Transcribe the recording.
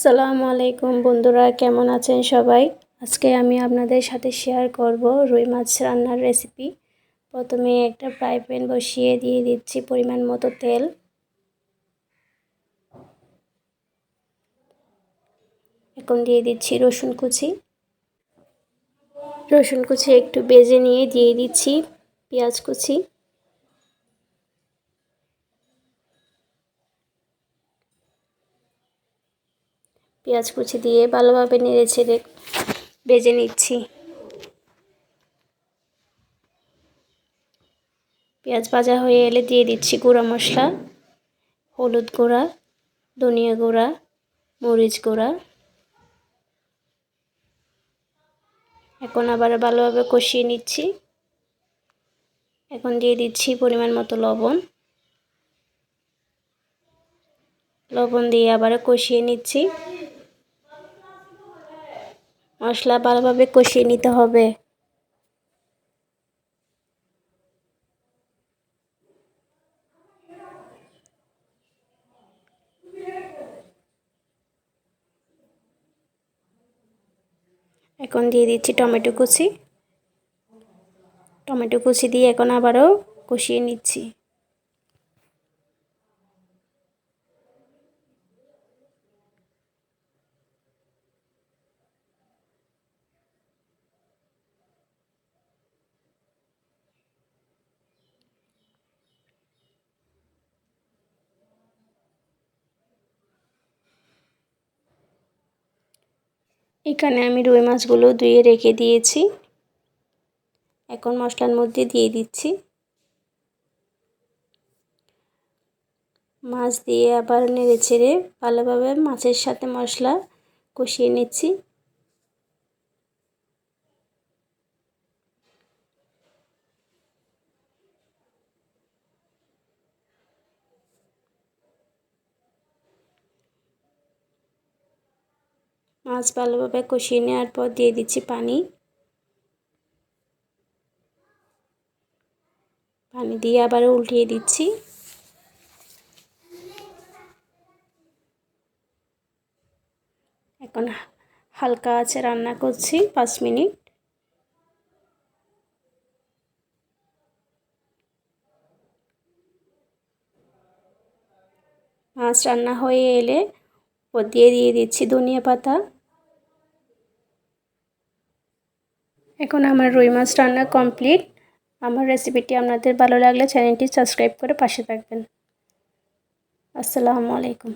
আসসালামু আলাইকুম বন্ধুরা, কেমন আছেন সবাই? আজকে আমি আপনাদের সাথে শেয়ার করব রুই মাছ রান্নার রেসিপি প্রথমে একটা ফ্রাই প্যান বসিয়ে দিয়ে দিচ্ছি পরিমাণ মতো তেল। এখন দিয়ে দিচ্ছি রসুন কুচি। রসুন কুচি একটু বেজে নিয়ে দিয়ে দিচ্ছি পেঁয়াজ কুচি। পেঁয়াজ কুচি দিয়ে ভালোভাবে নেড়ে ছেড়ে বেজে নিচ্ছি। পেঁয়াজ ভাজা হয়ে এলে দিয়ে দিচ্ছি গুঁড়া মশলা, হলুদ গুঁড়া, ধনিয়া গুঁড়া, মরিচ গুঁড়া। এখন আবার ভালোভাবে কষিয়ে নিচ্ছি। এখন দিয়ে দিচ্ছি পরিমাণ মতো লবণ। লবণ দিয়ে আবার কষিয়ে নিচ্ছি। মশলা ভালোভাবে কষিয়ে নিতে হবে। এখন দিয়ে দিচ্ছি টমেটো কুচি। টমেটো কুচি দিয়ে এখন আবারও কষিয়ে নিচ্ছি। এখানে আমি রুই মাছগুলো ধুয়ে রেখে দিয়েছি। এখন মশলার মধ্যে দিয়ে দিচ্ছি। মাছ দিয়ে আবার নেড়ে ছেড়ে ভালোভাবে মাছের সাথে মশলা কষিয়ে নিচ্ছি। মাছ ভালোভাবে কষিয়ে নেওয়ার পর দিয়ে দিচ্ছি পানি। পানি দিয়ে আবার উল্টিয়ে দিচ্ছি। এখন হালকা আছে রান্না করছি পাঁচ মিনিট। মাছ রান্না হয়ে এলে ও দিয়ে দিয়ে দিচ্ছি ধনিয়া পাতা। এখন আমার রুই মাছ রান্না কমপ্লিট। আমার রেসিপিটি আপনাদের ভালো লাগলে চ্যানেলটি সাবস্ক্রাইব করে পাশে থাকবেন। আসসালামু আলাইকুম।